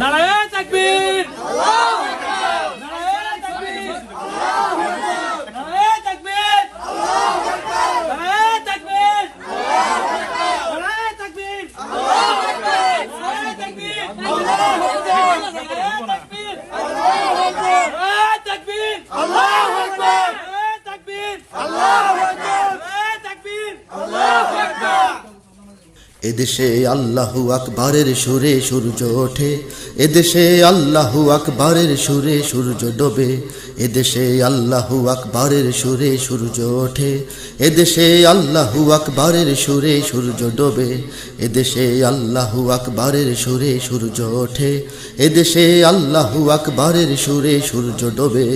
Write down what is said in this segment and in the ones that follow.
নারায়ণ তাকবীর। নারায়ণ তাকবীর। নারায়ণ তাকবীর। নারায়ণ তাকবীর। নারায়ণ তাকবীর। নারায়ণ তাকবীর। নারায়ণ তাকবীর নারায়ণ তাকবীর আল্লাহু আকবার নারায়ণ তাকবীর আল্লাহু আকবার নারায়ণ তাকবীর আল্লাহু আকবার এদেশে আল্লাহু আকবরের সুরে সূর্য ওঠে, এদেশে আল্লাহু আকবরের সুরে সূর্য ডোবে, এদেশে আল্লাহু আকবরের সুরে সূর্য ওঠে, এদেশে আল্লাহু আকবরের সুরে সূর্য ডোবে, এদেশে আল্লাহু আকবরের সুরে সূর্য ওঠে, এদেশে আল্লাহু আকবরের সুরে সূর্য ডোবে।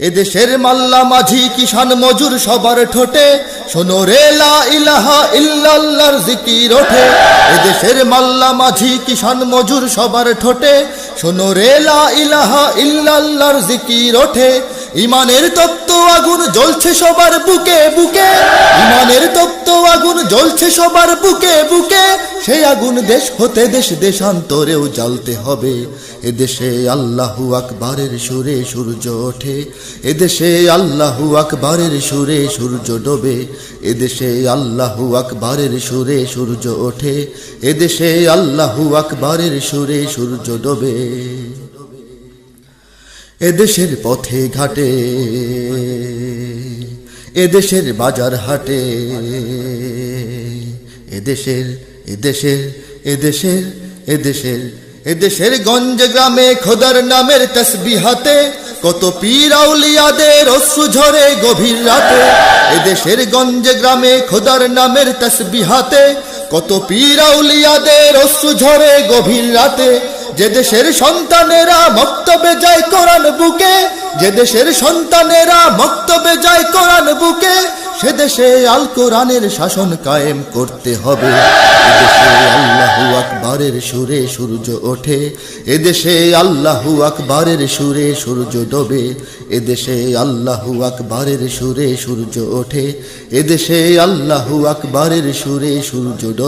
এদেশের মাল্লা মাঝি কিষান মজুর সবার ঠোঁটে, শোনো রে লা ইলাহা ইল্লাল্লাহর জিকির ওঠে। এদেশের মাল্লা মাঝি কিষান মজুর সবার ঠোঁটে, শোনো রে লা ইলাহা ইল্লাল্লাহর জিকির ওঠে। ইমানের তপ্ত আগুন জ্বলছে সবার বুকে বুকে। ইমানের তপ্ত আগুন জ্বলছে সবার বুকে বুকে। সেই আগুন দেশ হতে দেশ দেশান্তরেও জ্বালতে হবে। এদেশে আল্লাহু আকবরের সুরে সূর্য ওঠে। এদেশে আল্লাহু আকবরের সুরে সূর্য ডোবে। এদেশে আল্লাহু আকবরের সুরে সূর্য ওঠে। এদেশে আল্লাহু আকবরের সুরে সূর্য ডোবে। এদেশের পথে ঘাটে এদেশের বাজার হাটে এদেশের এদেশের এদেশের এদেশের এদেশের গঞ্জ গ্রামে খোদার নামের তসবিহাতে কত পীর আউলিয়াদের অশ্রু ঝরে গভীর রাতে এদেশের গঞ্জ গ্রামে খোদার নামের তসবিহাতে কত পীর আউলিয়াদের অশ্রু ঝরে গভীর রাতে, যে দেশের সন্তানেরা মক্তবে যায় কোরআন যে দেশের সন্তানেরা মক্তবে যায় কোরআন বুকে, সে দেশে আল কোরআনের শাসন কায়েম করতে হবে। এদেশে আল্লাহু আকবরের সুরে সূর্য ওঠে এদেশে আল্লাহু আকবরের সুরে সূর্য ডোবে এদেশে আল্লাহু আকবরের সুরে সূর্য ওঠে এদেশে আল্লাহু আকবরের সুরে সূর্য ডোবে।